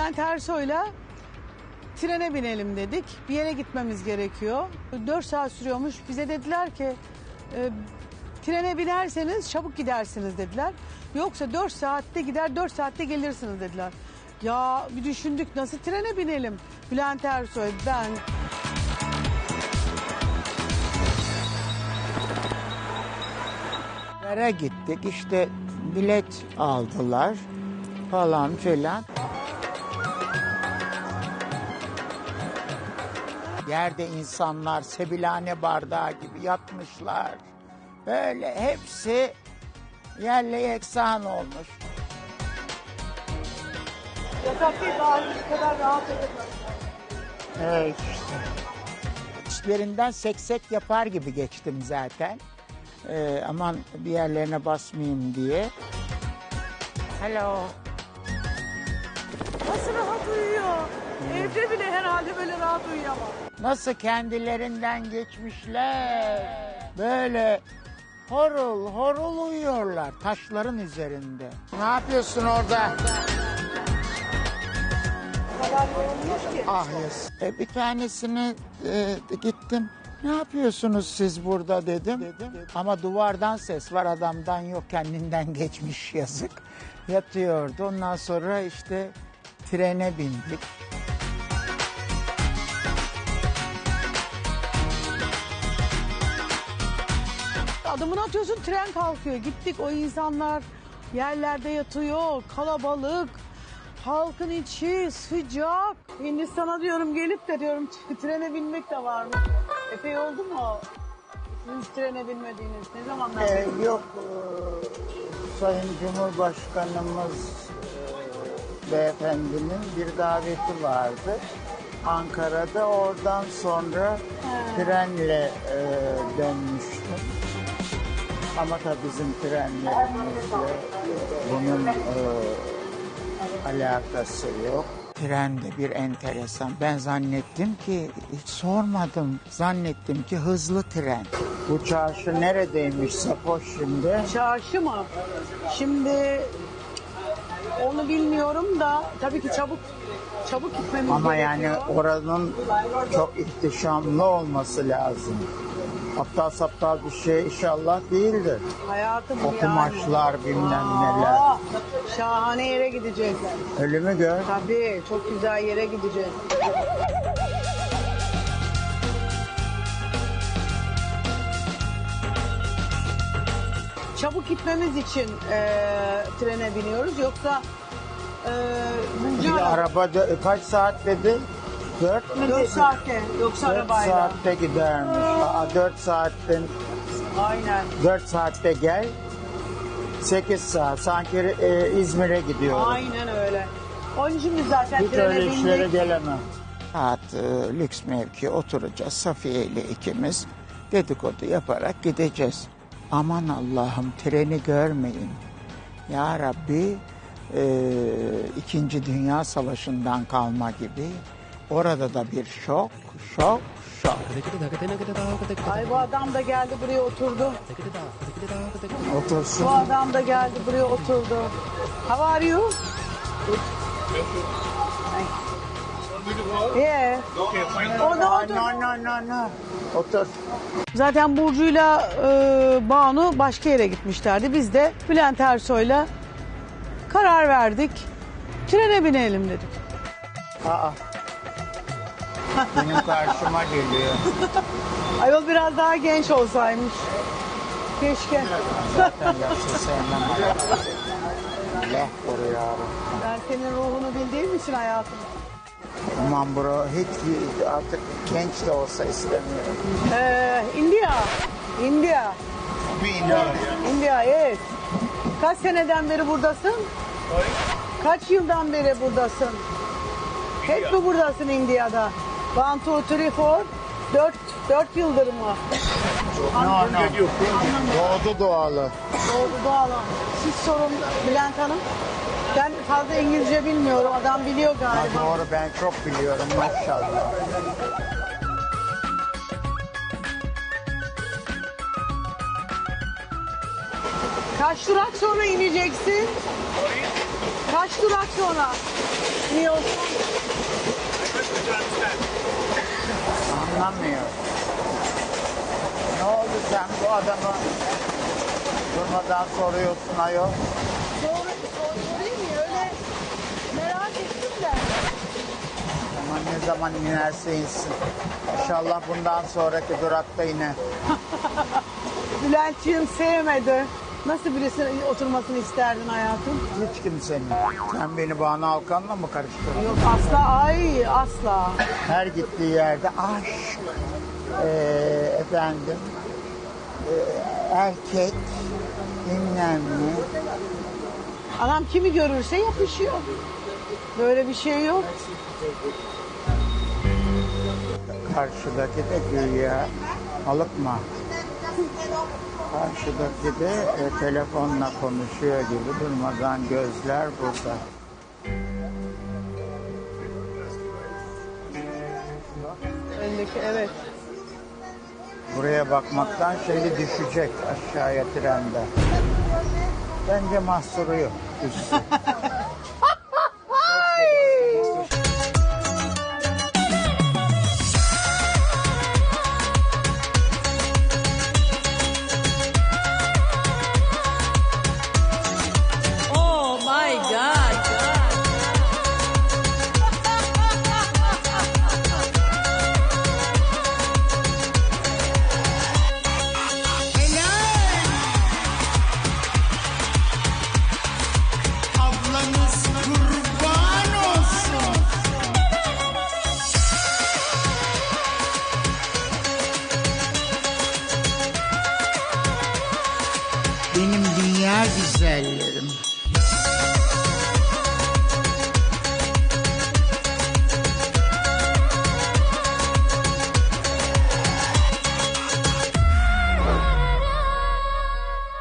Bülent Ersoy'la trene binelim dedik. Bir yere gitmemiz gerekiyor. 4 saat sürüyormuş. Bize dediler ki e, trene binerseniz çabuk gidersiniz dediler. Yoksa 4 saatte gider 4 saatte gelirsiniz dediler. Ya bir düşündük nasıl trene binelim? Bülent Ersoy, ben, Yere gittik işte bilet aldılar falan filan. Yerde insanlar sebilane bardağı gibi yatmışlar. Böyle hepsi yerle yeksan olmuş. Yatak değil kadar rahat Evet işte. İçlerinden seksek yapar gibi geçtim zaten. Ee, aman bir yerlerine basmayayım diye. Hello. Nasıl rahat uyuyor? Evde bile herhalde böyle rahat uyuyamam. Nasıl kendilerinden geçmişler. Böyle horul horul uyuyorlar taşların üzerinde. Ne yapıyorsun orada? kadar yorulmuş ki. Ah yes. E, bir tanesine e, gittim. Ne yapıyorsunuz siz burada dedim. Ama duvardan ses var adamdan yok kendinden geçmiş yazık. Yatıyordu. Ondan sonra işte trene bindik. Adımını atıyorsun tren kalkıyor. Gittik o insanlar yerlerde yatıyor. Kalabalık. Halkın içi sıcak. Hindistan'a diyorum gelip de diyorum trene binmek de var mı? Epey oldu mu? Siz hiç trene binmediğiniz ne zamanlar? Ee, yok e, Sayın Cumhurbaşkanımız e, beyefendinin bir daveti vardı. Ankara'da oradan sonra trenle e, dönmüştüm. Ama tabii bizim trenlerimizle bunun e, alakası yok. Trende bir enteresan. Ben zannettim ki hiç sormadım. Zannettim ki hızlı tren. Bu çarşı neredeymiş Sapoş şimdi? Çarşı mı? Şimdi onu bilmiyorum da tabii ki çabuk çabuk gitmemiz Ama gerekiyor. yani oranın çok ihtişamlı olması lazım. Aptal saptal bir şey inşallah değildir. Hayatım O yani. kumaşlar bilmem neler. Aa, Şahane yere gideceğiz. Ölümü gör. Tabii çok güzel yere gideceğiz. Çabuk gitmemiz için eee, trene biniyoruz yoksa Bir Bulgar araba dö- kaç saat dedi? Dört mü 4 dedi? saatte yoksa Dört arabayla. saatte gidermiş. Aa, dört saatten Aynen. 4 saatte gel. 8 saat. Sanki e, İzmir'e gidiyorum. Aynen öyle. Onun için biz zaten Hiç trene öyle işlere bindik. gelemem. Saat e, lüks mevki oturacağız Safiye ile ikimiz. Dedikodu yaparak gideceğiz. Aman Allah'ım treni görmeyin. Ya Rabbi e, İkinci Dünya Savaşı'ndan kalma gibi. Orada da bir şok, şok, şok. Ay bu adam da geldi buraya oturdu. Otursun. Bu adam da geldi buraya oturdu. How are you? Yeah. O da No, otur. no, no, no, no. Otur. Zaten Burcu'yla e, Banu başka yere gitmişlerdi. Biz de Bülent Ersoy'la karar verdik. Trene binelim dedik. Aa. Benim karşıma geliyor. Ayol biraz daha genç olsaymış. Keşke. Zaten yaşlı sevmem. Allah koru yavrum. Ben senin ruhunu bildiğim için hayatım. Aman bro hiç artık genç de olsa istemiyorum. Ee, India. India. India yes. Kaç seneden beri buradasın? Kaç yıldan beri buradasın? Hep mi buradasın India'da? One, two, three, four. Dört, dört yıldır mı? No. Doğdu doğalı. Doğru doğal. Siz sorun Bülent Hanım. Ben fazla İngilizce bilmiyorum. Adam biliyor Ha, galiba. doğru ben çok biliyorum maşallah. Kaç durak sonra ineceksin? Kaç Kaç durak sonra? İniyorsun. Anlamıyor. Ne oldu sen bu adamı durmadan soruyorsun ayol? Sonra sorayım mı? Öyle merak ettim de. Ama ne zaman inerse insin. İnşallah bundan sonraki durakta iner. Bülent'ciğim sevmedi. Nasıl birisinin oturmasını isterdin hayatım? Hiç kimsenin. Sen beni Banu Alkan'la mı karıştırdın? Yok asla ay asla. Her gittiği yerde aşk, eee, efendim, eee, erkek, bilmem ne. Adam kimi görürse yapışıyor. Böyle bir şey yok. Karşıdaki de güya alıkma. Karşıdaki de e, telefonla konuşuyor gibi durmadan gözler burada. Öndeki evet. Buraya bakmaktan şeyi düşecek aşağıya trende. Bence mahsuru yok. Düşsün. scared him.